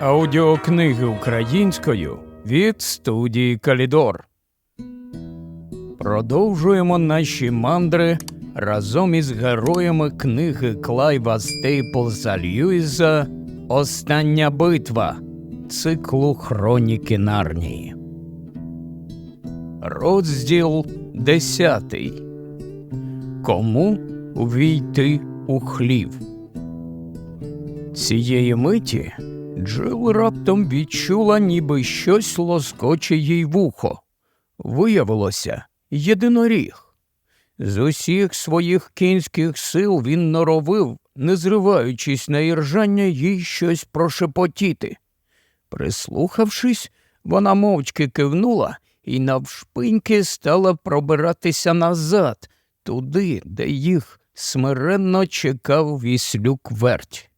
Аудіокниги українською від студії Калідор. Продовжуємо наші мандри разом із героями книги Клайва Стейплса Льюіса Остання битва циклу Хроніки Нарнії. Розділ 10. Кому увійти у хлів? Цієї миті Джил раптом відчула, ніби щось лоскоче їй вухо. Виявилося єдиноріг. З усіх своїх кінських сил він норовив, не зриваючись на іржання, їй щось прошепотіти. Прислухавшись, вона мовчки кивнула і навшпиньки стала пробиратися назад, туди, де їх смиренно чекав віслюк верть.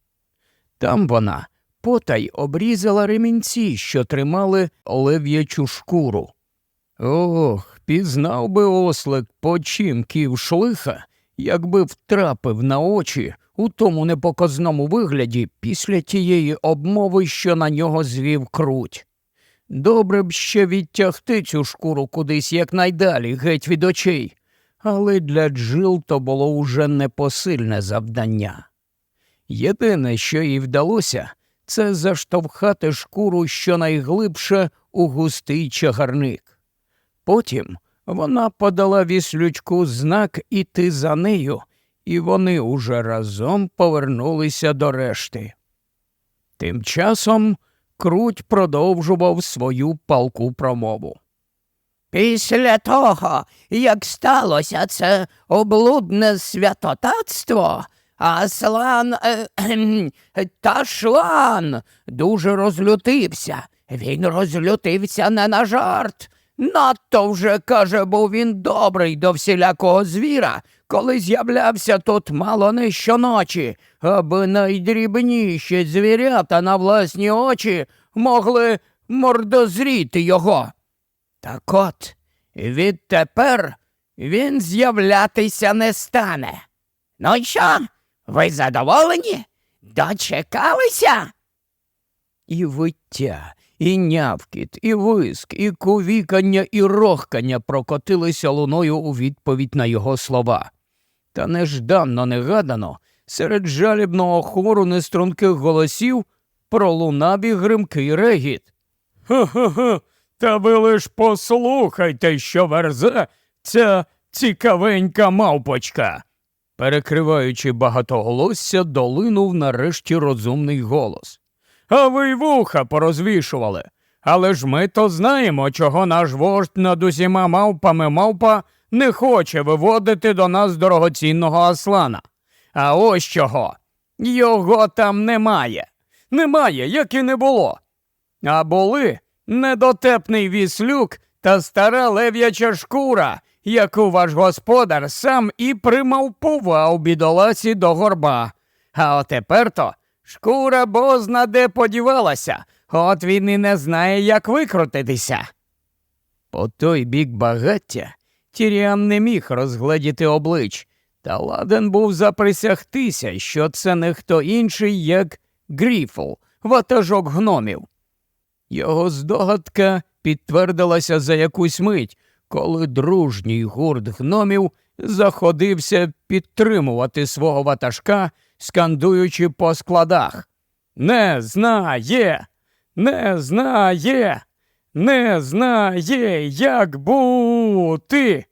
Там вона потай обрізала ремінці, що тримали лев'ячу шкуру. Ох, пізнав би ослик починків шлиха, якби втрапив на очі у тому непоказному вигляді після тієї обмови, що на нього звів круть. Добре б ще відтягти цю шкуру кудись якнайдалі, геть від очей, але для Джил то було уже непосильне завдання. Єдине, що їй вдалося, це заштовхати шкуру щонайглибше у густий чагарник. Потім вона подала віслючку знак іти за нею, і вони уже разом повернулися до решти. Тим часом круть продовжував свою палку промову. Після того, як сталося це облудне святотатство, Аслан е, Ташлан дуже розлютився. Він розлютився не на жарт. Надто вже, каже, був він добрий до всілякого звіра, коли з'являвся тут мало не щоночі, аби найдрібніші звірята на власні очі могли мордозріти його. Так от, відтепер він з'являтися не стане. Ну що, ви задоволені? Дочекалися? І виття, і нявкіт, і виск, і кувікання, і рохкання прокотилися луною у відповідь на його слова. Та нежданно негадано, серед жалібного хору неструнких голосів пролунав і гримкий регіт. Ха-ха-ха, та ви лиш послухайте, що верзе ця цікавенька мавпочка. Перекриваючи багатоголосся, долинув нарешті розумний голос. А ви й вуха порозвішували. Але ж ми то знаємо, чого наш вождь над усіма мавпами мавпа не хоче виводити до нас дорогоцінного аслана. А ось чого. Його там немає. Немає, як і не було. А були недотепний віслюк та стара лев'яча шкура, яку ваш господар сам і примавпував бідоласі до горба. А отепер то шкура бозна де подівалася, от він і не знає, як викрутитися. По той бік багаття Тіріан не міг розгледіти облич, та ладен був заприсягтися, що це не хто інший, як Гріфл, ватажок гномів. Його здогадка підтвердилася за якусь мить, коли дружній гурт гномів заходився підтримувати свого ватажка, скандуючи по складах. Не знає, не знає, не знає, як бути.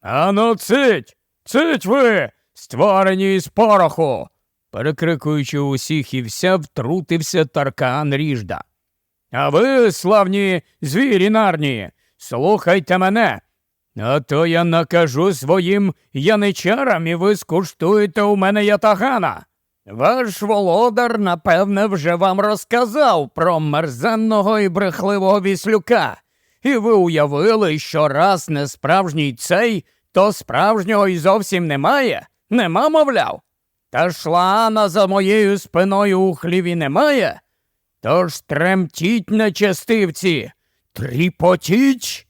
Ану, цить, цить ви, створені із пороху. Перекрикуючи усіх і вся, втрутився Таркан Ріжда. А ви, славні звірі нарні, слухайте мене. А то я накажу своїм яничарам, і ви скуштуєте у мене ятагана. Ваш володар, напевне, вже вам розказав про мерзенного і брехливого віслюка, і ви уявили, що раз не справжній цей, то справжнього й зовсім немає, нема, мовляв. Та шлана за моєю спиною у хліві немає. Тож тремтіть нечестивці, тріпотіть.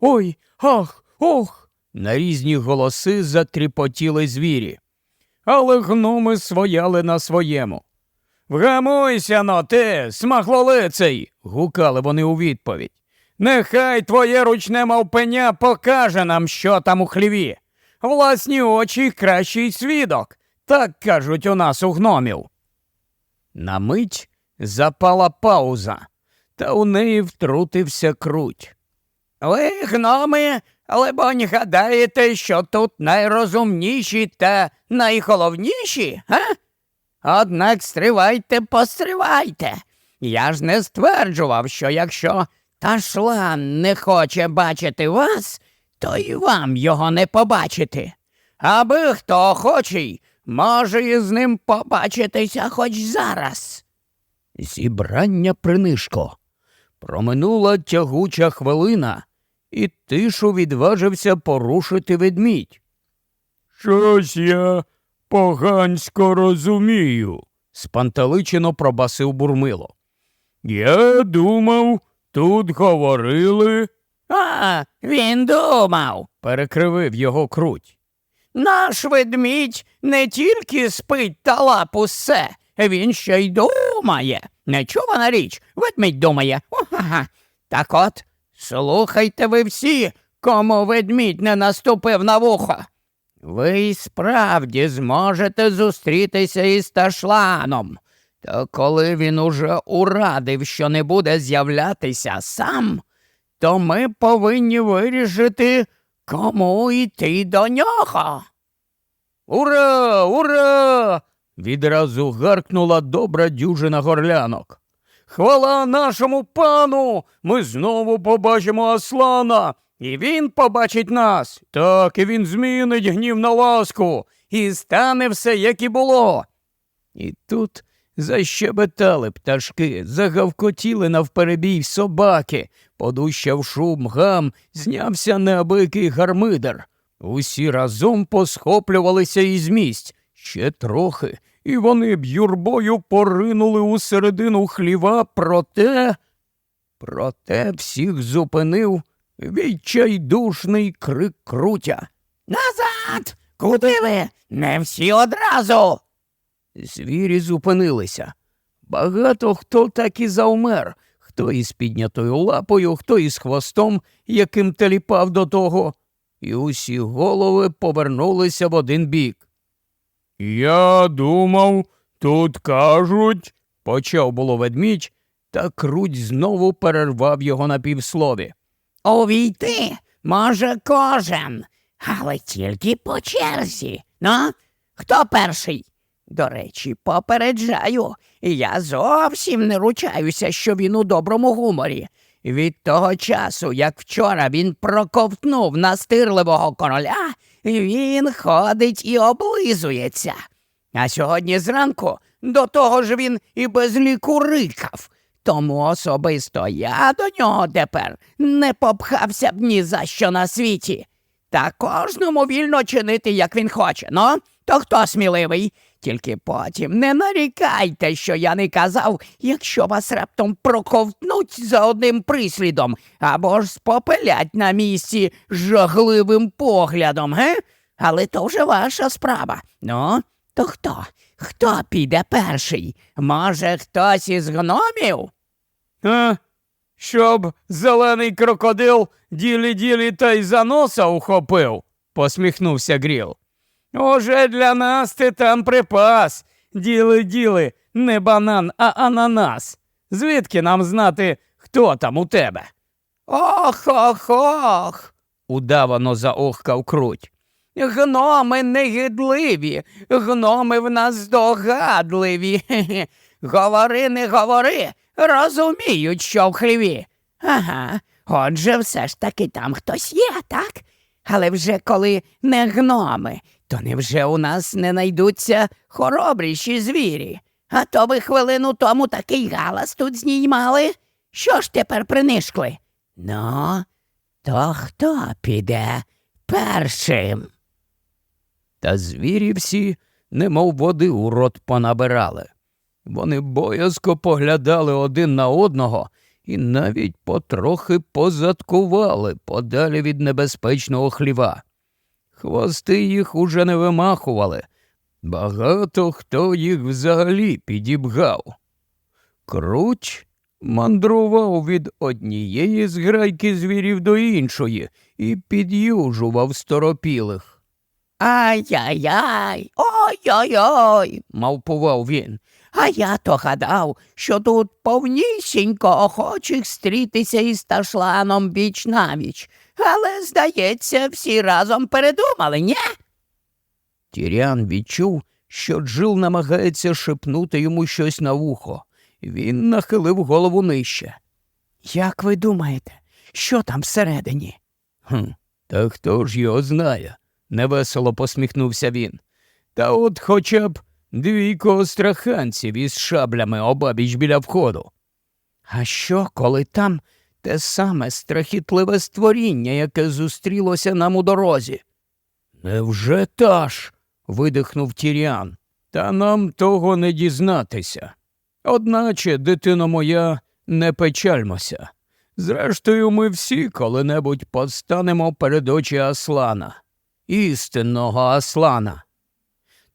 Ой, ах, ох. На різні голоси затріпотіли звірі. Але гноми свояли на своєму. Вгамуйся но ти, смаглолицей. гукали вони у відповідь. Нехай твоє ручне мавпеня покаже нам, що там у хліві. Власні очі кращий свідок, так кажуть у нас у гномів. На мить запала пауза, та у неї втрутився круть. Ви, гноми, либонь, гадаєте, що тут найрозумніші та найголовніші, га? Однак стривайте, постривайте. Я ж не стверджував, що якщо Ташлан не хоче бачити вас, то і вам його не побачити. Аби хто охочий, може із ним побачитися хоч зараз. Зібрання принишко. Проминула тягуча хвилина, і тишу відважився порушити ведмідь. Щось я погансько розумію, спантеличено пробасив бурмило. Я думав, тут говорили. А, він думав, перекривив його круть. Наш ведмідь не тільки спить та лапу все, він ще й думає. Нечувана річ, ведмідь думає. Ага. Так от, слухайте ви всі, кому ведмідь не наступив на вухо. Ви й справді зможете зустрітися із Ташланом. Та коли він уже урадив, що не буде з'являтися сам, то ми повинні вирішити, кому йти до нього. Ура, ура! Відразу гаркнула добра дюжина горлянок. Хвала нашому пану! Ми знову побачимо Аслана, і він побачить нас. Так і він змінить гнів на ласку, і стане все, як і було. І тут защебетали пташки, загавкотіли навперебій собаки, подущав шум гам, знявся неабикий гармидер. Усі разом посхоплювалися із місць. Ще трохи, і вони б юрбою поринули у середину хліва, проте. Проте всіх зупинив відчайдушний крик крутя. Назад! Куди ви? Не всі одразу. Звірі зупинилися. Багато хто так і завмер, хто із піднятою лапою, хто із хвостом, яким теліпав до того, і усі голови повернулися в один бік. Я думав, тут кажуть, почав було ведмідь, та круть знову перервав його на півслові. Увійти може кожен, але тільки по черзі. Ну, хто перший? До речі, попереджаю, я зовсім не ручаюся, що він у доброму гуморі. Від того часу, як вчора він проковтнув настирливого короля, він ходить і облизується. А сьогодні зранку до того ж він і без ліку рикав. Тому особисто я до нього тепер не попхався б ні за що на світі. Та кожному вільно чинити, як він хоче. Ну, то хто сміливий? Тільки потім не нарікайте, що я не казав, якщо вас раптом проковтнуть за одним прислідом або ж спопелять на місці жахливим поглядом, ге? Але то вже ваша справа. Ну, то хто? Хто піде перший? Може, хтось із гномів? А, щоб зелений крокодил ділі-ділі та й за носа ухопив, посміхнувся Гріл. Уже для нас ти там припас. Діли-діли, не банан, а ананас. Звідки нам знати, хто там у тебе? Ох ох ох. удавано заохкав круть. Гноми негідливі, гноми в нас здогадливі. Хе-хе. Говори, не говори, розуміють, що в хліві. Ага, отже, все ж таки там хтось є, так? Але вже коли не гноми, то невже у нас не найдуться хоробріші звірі? А то ви хвилину тому такий галас тут знімали. Що ж тепер принишкли? Ну, то хто піде першим? Та звірі всі, немов води у рот понабирали. Вони боязко поглядали один на одного і навіть потрохи позадкували подалі від небезпечного хліва. Хвости їх уже не вимахували, Багато хто їх взагалі підібгав. Круть мандрував від однієї зграйки звірів до іншої і під'южував сторопілих. Ай-яй-яй, ой-ой-ой, Мавпував він. А я то гадав, що тут повнісінько охочих стрітися із ташланом біч навіч. Але, здається, всі разом передумали, ні? Тірян відчув, що Джил намагається шепнути йому щось на вухо. Він нахилив голову нижче. Як ви думаєте, що там всередині? Хм, та хто ж його знає? невесело посміхнувся він. Та от хоча б двійко остраханців із шаблями обабіч біля входу. А що, коли там те саме страхітливе створіння, яке зустрілося нам у дорозі? Невже та ж? видихнув Тіріан. Та нам того не дізнатися. Одначе, дитино моя, не печальмося. Зрештою, ми всі коли-небудь постанемо перед очі Аслана, істинного Аслана.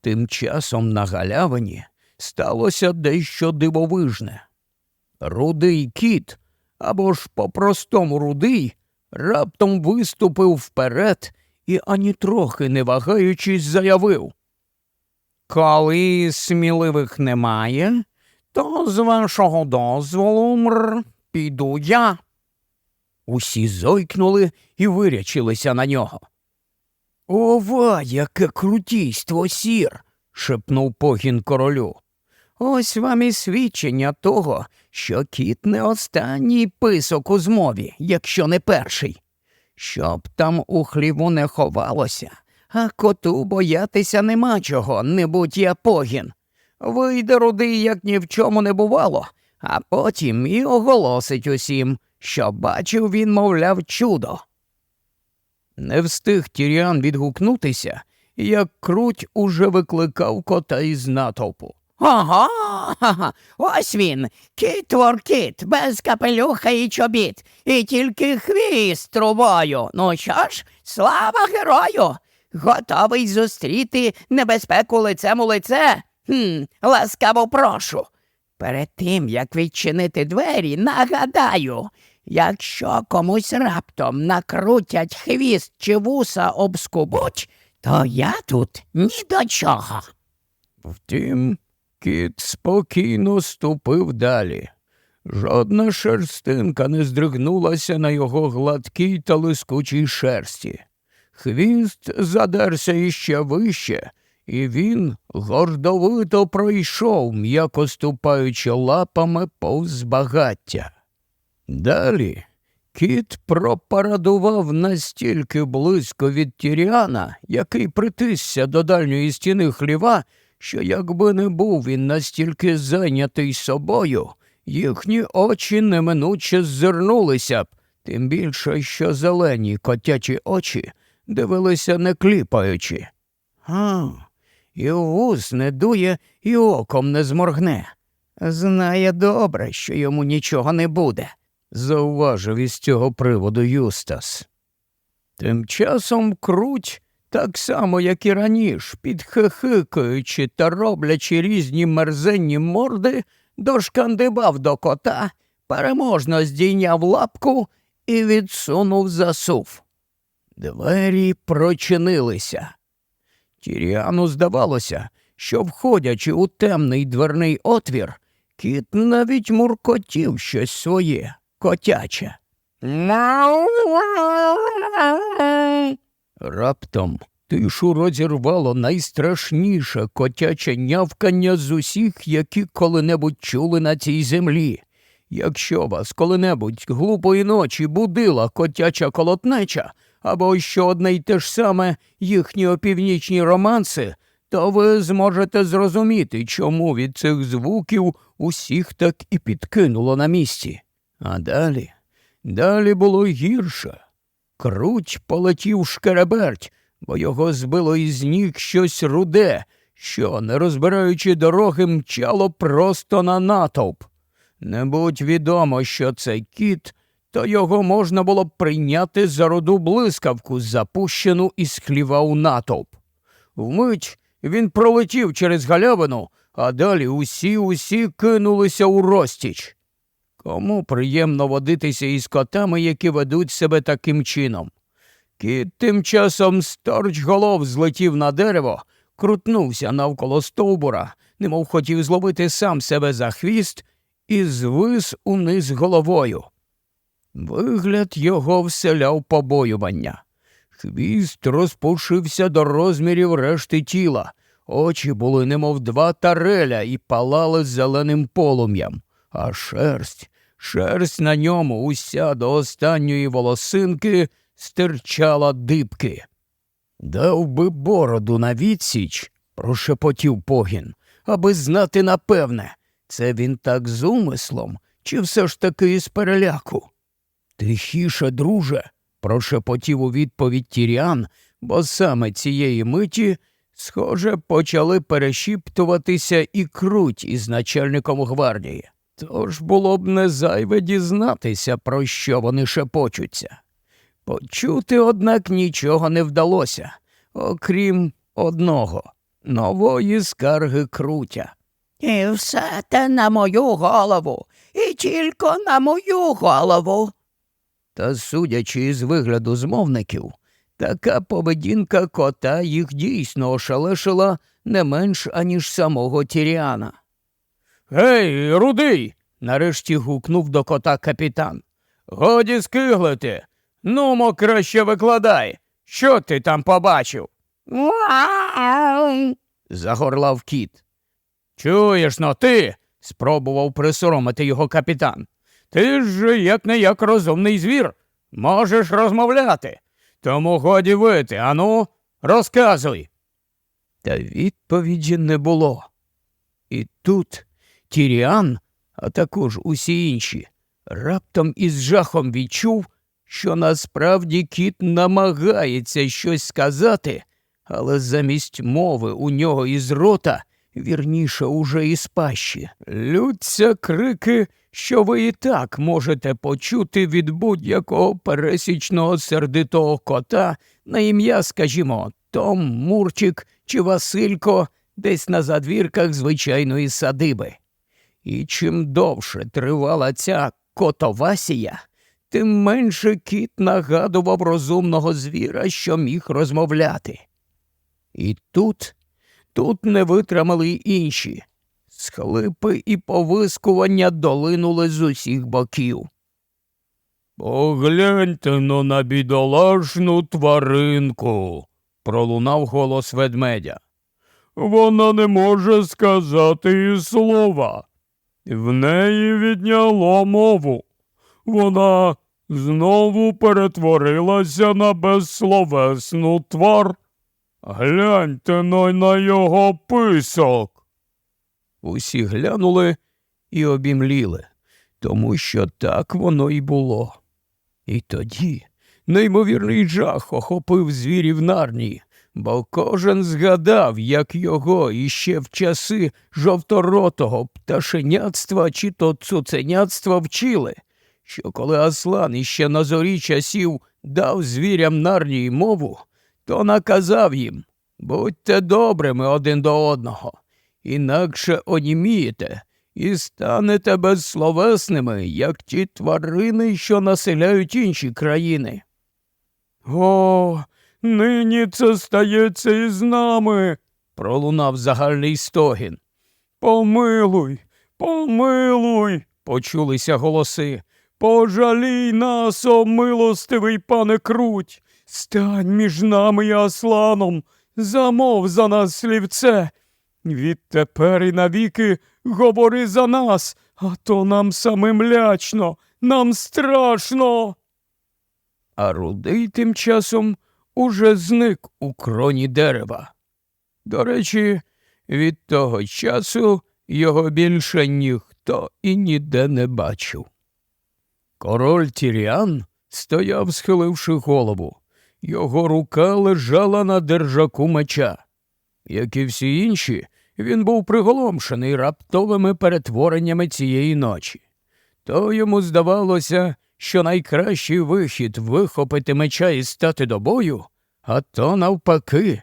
Тим часом на галявині сталося дещо дивовижне. Рудий кіт, або ж по-простому рудий, раптом виступив вперед і ані трохи не вагаючись заявив. Коли сміливих немає, то з вашого дозволу мр, піду я. Усі зойкнули і вирячилися на нього. Ова, яке крутійство, сір. шепнув погін королю. Ось вам і свідчення того, що кіт не останній писок у змові, якщо не перший. Щоб там у хліву не ховалося, а коту боятися нема чого, не будь я погін. Вийде рудий, як ні в чому не бувало, а потім і оголосить усім, що бачив він, мовляв, чудо. Не встиг Тіріан відгукнутися, як круть уже викликав кота із натовпу. Ага, ось він, кіт воркіт, без капелюха і чобіт, і тільки хвіст трубою. Ну що ж, слава герою! Готовий зустріти небезпеку лицем у лице? Хм, ласкаво прошу. Перед тим, як відчинити двері, нагадаю, якщо комусь раптом накрутять хвіст чи вуса обскубуть, то я тут ні до чого. Втім, кіт спокійно ступив далі. Жодна шерстинка не здригнулася на його гладкій та лискучій шерсті. Хвіст задерся іще вище, і він гордовито пройшов, м'яко ступаючи лапами повз багаття. Далі кіт пропарадував настільки близько від Тіріана, який притисся до дальньої стіни хліва, що якби не був він настільки зайнятий собою, їхні очі неминуче ззирнулися б, тим більше, що зелені котячі очі дивилися не кліпаючи. А, і вуз не дує, і оком не зморгне. Знає добре, що йому нічого не буде, зауважив із цього приводу Юстас. Тим часом круть, так само, як і раніше, підхихикаючи та роблячи різні мерзенні морди, дошкандибав до кота, переможно здійняв лапку і відсунув засув. Двері прочинилися. Тіріану здавалося, що, входячи у темний дверний отвір, кіт навіть муркотів щось своє, котяче. Раптом тишу розірвало найстрашніше котяче нявкання з усіх, які коли-небудь чули на цій землі. Якщо вас коли-небудь глупої ночі будила котяча колотнеча, або що одне й те ж саме їхні опівнічні романси, то ви зможете зрозуміти, чому від цих звуків усіх так і підкинуло на місці. А далі, далі було гірше. Круть полетів шкереберть, бо його збило із ніг щось руде, що, не розбираючи дороги, мчало просто на натовп. Не будь відомо, що це кіт, то його можна було б прийняти за роду блискавку, запущену із хліва у натовп. Вмить Він пролетів через галявину, а далі усі усі кинулися у розтіч. Кому приємно водитися із котами, які ведуть себе таким чином? Кіт тим часом сторч голов злетів на дерево, крутнувся навколо стовбура, немов хотів зловити сам себе за хвіст і звис униз головою. Вигляд його вселяв побоювання. Хвіст розпушився до розмірів решти тіла, очі були немов два тареля і палали зеленим полум'ям, а шерсть, шерсть на ньому уся до останньої волосинки стирчала дибки. Дав би бороду на відсіч, прошепотів погін, аби знати напевне, це він так з умислом, чи все ж таки із переляку. Тихіше, друже, прошепотів у відповідь Тіріан, бо саме цієї миті, схоже, почали перешіптуватися і круть із начальником гвардії. Тож було б не зайве дізнатися, про що вони шепочуться. Почути, однак, нічого не вдалося, окрім одного нової скарги крутя. І все те на мою голову, і тільки на мою голову. Та, судячи із вигляду змовників, така поведінка кота їх дійсно ошелешила не менш аніж самого Тіріана. Гей, рудий. нарешті гукнув до кота капітан. Годі скиглити. Нумо краще викладай. Що ти там побачив? загорлав кіт. Чуєш но ти? спробував присоромити його капітан. Ти ж як не як розумний звір, можеш розмовляти. Тому годі вити, ану, розказуй. Та відповіді не було. І тут Тіріан, а також усі інші, раптом із жахом відчув, що насправді кіт намагається щось сказати, але замість мови у нього із рота, вірніше, уже із пащі, лються крики, що ви і так можете почути від будь-якого пересічного сердитого кота на ім'я, скажімо, Том, Мурчик чи Василько десь на задвірках звичайної садиби. І чим довше тривала ця котовасія, тим менше кіт нагадував розумного звіра, що міг розмовляти. І тут, тут не витримали й інші. Схлипи і повискування долинули з усіх боків. Погляньте но на бідолашну тваринку, пролунав голос ведмедя. Вона не може сказати і слова. В неї відняло мову. Вона знову перетворилася на безсловесну твар. Гляньте но на його писок. Усі глянули і обімліли, тому що так воно й було. І тоді неймовірний жах охопив звірів нарнії, бо кожен згадав, як його іще в часи жовторотого пташеняцтва чи то цуценяцтва вчили, що коли Аслан іще на зорі часів дав звірям нарнії мову, то наказав їм будьте добрими один до одного, інакше онімієте і станете безсловесними, як ті тварини, що населяють інші країни. О, нині це стається і з нами, пролунав загальний стогін. Помилуй, помилуй, почулися голоси. Пожалій нас, о милостивий пане круть, стань між нами і Асланом, замов за нас слівце. Відтепер і навіки говори за нас, а то нам самим лячно, нам страшно. А рудий тим часом уже зник у кроні дерева. До речі, від того часу його більше ніхто і ніде не бачив. Король Тіріан стояв, схиливши голову. Його рука лежала на держаку меча. Як і всі інші, він був приголомшений раптовими перетвореннями цієї ночі. То йому здавалося, що найкращий вихід вихопити меча і стати до бою, а то навпаки,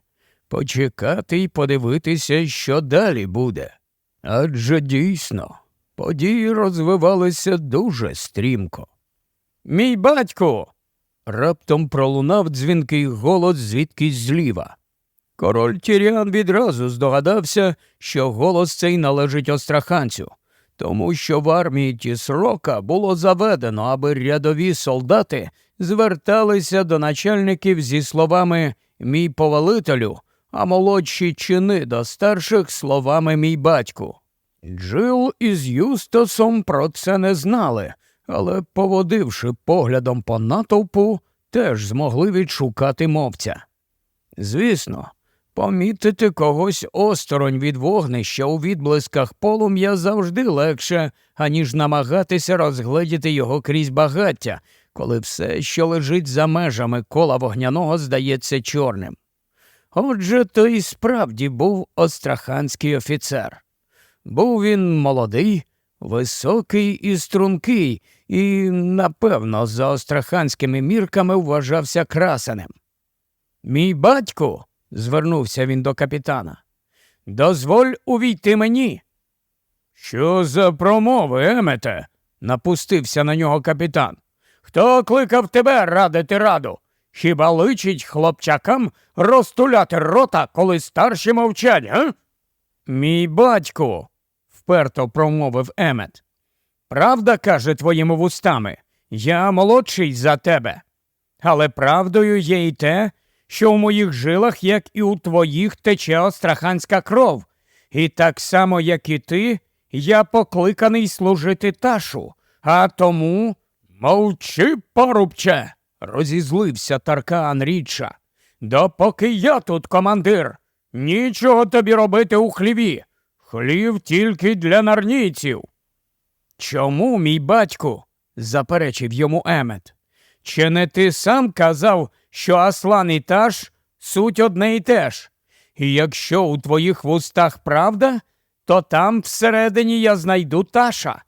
почекати й подивитися, що далі буде. Адже дійсно події розвивалися дуже стрімко. Мій батько. раптом пролунав дзвінкий голос звідкись зліва. Король Тіріан відразу здогадався, що голос цей належить остраханцю, тому що в армії Тісрока було заведено, аби рядові солдати зверталися до начальників зі словами Мій повелителю, а молодші чини до старших словами мій батьку. Джил із Юстасом про це не знали, але, поводивши поглядом по натовпу, теж змогли відшукати мовця. Звісно, помітити когось осторонь від вогнища у відблисках полум'я завжди легше, аніж намагатися розгледіти його крізь багаття, коли все, що лежить за межами кола вогняного, здається чорним. Отже, то і справді був остраханський офіцер. Був він молодий, високий і стрункий, і, напевно, за остраханськими мірками вважався красенем. Мій батько, звернувся він до капітана, дозволь увійти мені. Що за промови, Емете? напустився на нього капітан. Хто кликав тебе радити раду? Хіба личить хлопчакам розтуляти рота, коли старші мовчать, га? Мій батько, вперто промовив Емет. Правда каже твоїми вустами, я молодший за тебе. Але правдою є й те, що в моїх жилах, як і у твоїх, тече остраханська кров, і так само, як і ти, я покликаний служити ташу, а тому мовчи, порубче, розізлився Таркан Річа. Допоки я тут командир, нічого тобі робити у хліві. Хлів тільки для нарнійців. Чому, мій батьку? заперечив йому Емет. Чи не ти сам казав, що Аслан і Таш суть одне й те ж? І якщо у твоїх вустах правда, то там всередині я знайду Таша.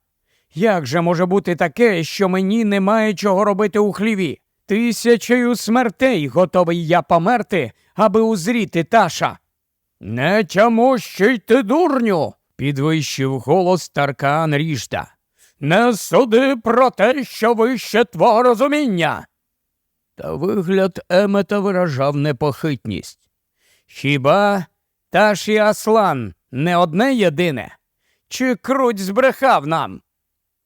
Як же може бути таке, що мені немає чого робити у хліві? Тисячею смертей готовий я померти, аби узріти Таша. Не тямущий ти, дурню, підвищив голос Таркан Рішта. Не суди про те, що вище твого розуміння. Та вигляд Емета виражав непохитність. Хіба Таш і Аслан не одне єдине? Чи круть збрехав нам?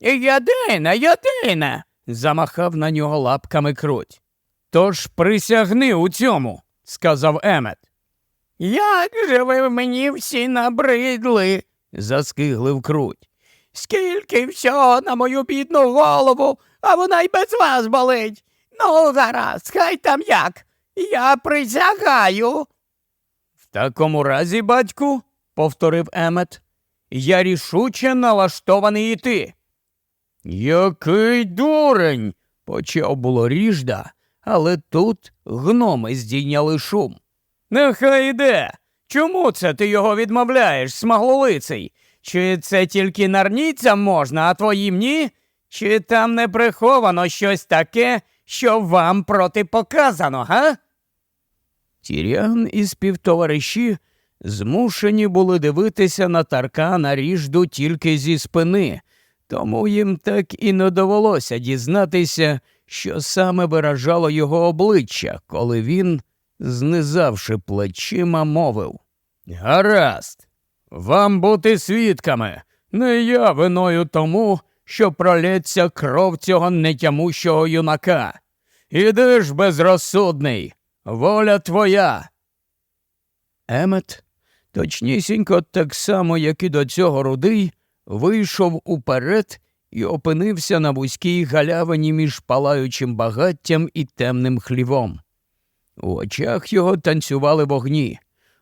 Єдине, єдине. замахав на нього лапками круть. Тож присягни у цьому, сказав Емет. Як же ви мені всі набридли, заскиглив круть. Скільки всього на мою бідну голову, а вона й без вас болить. Ну, зараз, хай там як. Я присягаю. В такому разі, батьку, повторив Емет, я рішуче налаштований іти. Який дурень. почав було ріжда, але тут гноми здійняли шум. Нехай йде. Чому це ти його відмовляєш, смаглолиций? Чи це тільки нарніцям можна, а твоїм ні? Чи там не приховано щось таке, що вам протипоказано, га? Тірян і співтовариші змушені були дивитися на Таркана ріжду тільки зі спини, тому їм так і не довелося дізнатися, що саме виражало його обличчя, коли він, знизавши плечима, мовив. Гаразд, вам бути свідками, не я виною тому, що пролється кров цього нетямущого юнака. Іди ж безрозсудний, воля твоя. Емет, точнісінько так само, як і до цього рудий, вийшов уперед і опинився на вузькій галявині між палаючим багаттям і темним хлівом. У очах його танцювали вогні,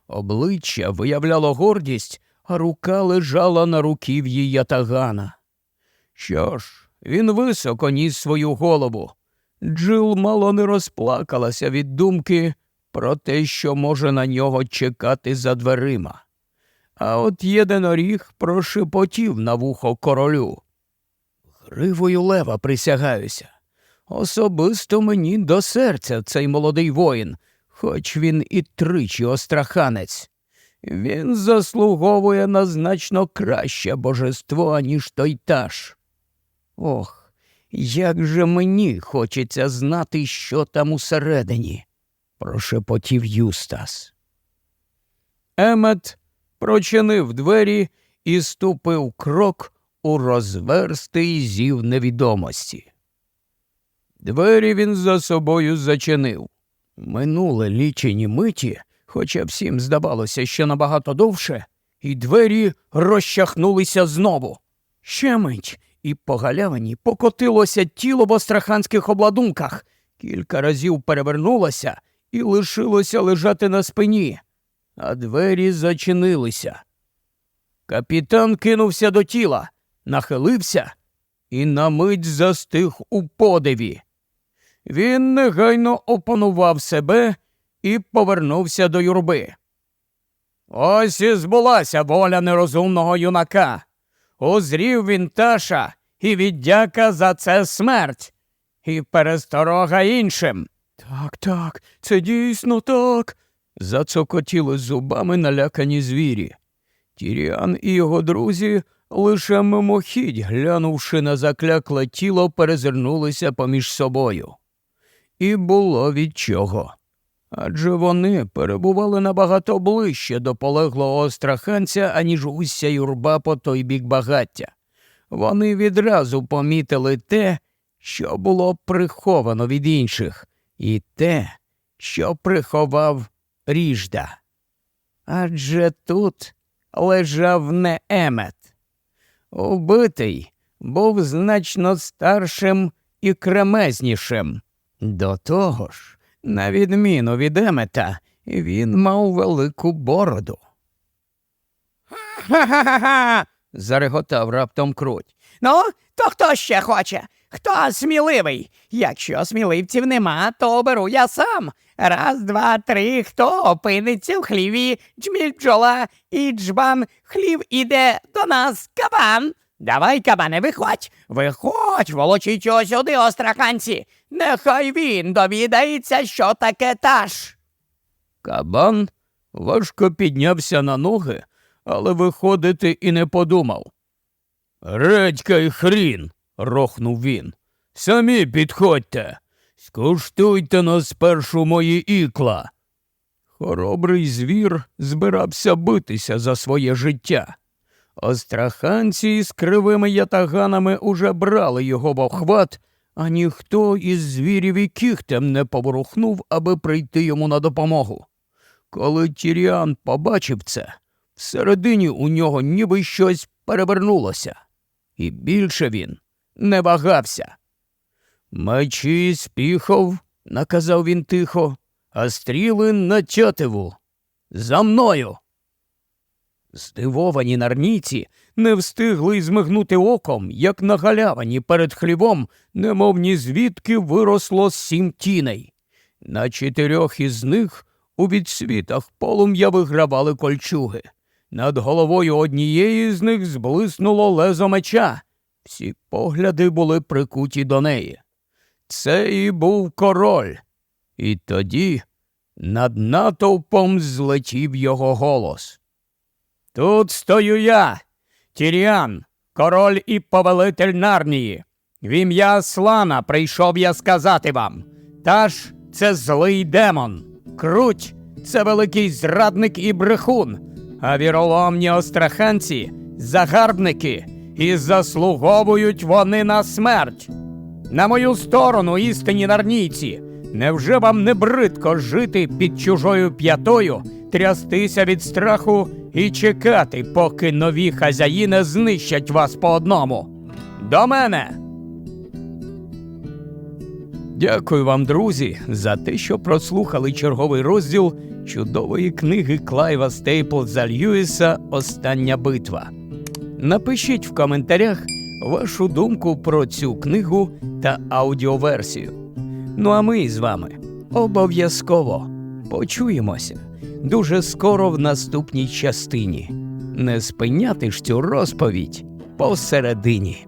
обличчя виявляло гордість, а рука лежала на руків'ї ятагана. Що ж, він високо ніс свою голову. Джил мало не розплакалася від думки про те, що може на нього чекати за дверима. А от єдиноріг прошепотів на вухо королю. Гривою лева присягаюся. Особисто мені до серця цей молодий воїн, хоч він і тричі остраханець. Він заслуговує на значно краще божество, ніж той таш. Ох, як же мені хочеться знати, що там усередині, прошепотів Юстас. Емет прочинив двері і ступив крок у розверстий зів невідомості. Двері він за собою зачинив. Минули лічені миті, хоча всім здавалося, що набагато довше, і двері розчахнулися знову. Ще мить, і по галявині покотилося тіло в остраханських обладунках, кілька разів перевернулося і лишилося лежати на спині, а двері зачинилися. Капітан кинувся до тіла, нахилився і на мить застиг у подиві. Він негайно опанував себе і повернувся до юрби. Ось і збулася воля нерозумного юнака. Узрів він таша і віддяка за це смерть, і пересторога іншим. Так, так, це дійсно так. зацокотіли зубами налякані звірі. Тіріан і його друзі, лише мимохідь, глянувши на заклякле тіло, перезирнулися поміж собою. І було від чого. Адже вони перебували набагато ближче до полеглого остраханця, аніж уся юрба по той бік багаття. Вони відразу помітили те, що було приховано від інших, і те, що приховав ріжда. Адже тут лежав не емет. Убитий був значно старшим і кремезнішим. До того ж, на відміну від емета, він мав велику бороду. Ха-ха-ха. зареготав раптом круть. Ну, то хто ще хоче? Хто сміливий? Якщо сміливців нема, то оберу я сам. Раз, два, три. Хто опиниться в хліві? Джміль бджола і джбан. Хлів іде до нас кабан. Давай, кабане, виходь. Виходь, волочіть його сюди, остраханці. Нехай він довідається, що таке таш. Кабан важко піднявся на ноги, але виходити і не подумав. Редька й хрін, рохнув він. Самі підходьте, скуштуйте на спершу мої ікла. Хоробрий звір збирався битися за своє життя. Остраханці з кривими ятаганами уже брали його в охват, а ніхто із звірів і кіхтем не поворухнув, аби прийти йому на допомогу. Коли Тіріан побачив це, всередині у нього ніби щось перевернулося, і більше він не вагався. Мечі спіхов, наказав він тихо, а стріли на тятиву. За мною. Здивовані нарніці не встигли змигнути оком, як на галявині перед хлівом, немов ні звідки виросло сім тіней. На чотирьох із них у відсвітах полум'я вигравали кольчуги. Над головою однієї з них зблиснуло лезо меча. Всі погляди були прикуті до неї. Це і був король. І тоді над натовпом злетів його голос. Тут стою я, Тіріан, король і повелитель Нарнії. В ім'я Аслана прийшов я сказати вам. Таш це злий демон, круть це великий зрадник і брехун, а віроломні остраханці загарбники, і заслуговують вони на смерть. На мою сторону, істинні нарнійці, невже вам не бридко жити під чужою п'ятою, трястися від страху і чекати, поки нові хазяїни знищать вас по одному? До мене! Дякую вам, друзі, за те, що прослухали черговий розділ чудової книги Клайва Стейплза Льюіса Остання битва. Напишіть в коментарях вашу думку про цю книгу та аудіоверсію. Ну а ми з вами обов'язково почуємося дуже скоро в наступній частині. Не спиняти ж цю розповідь посередині.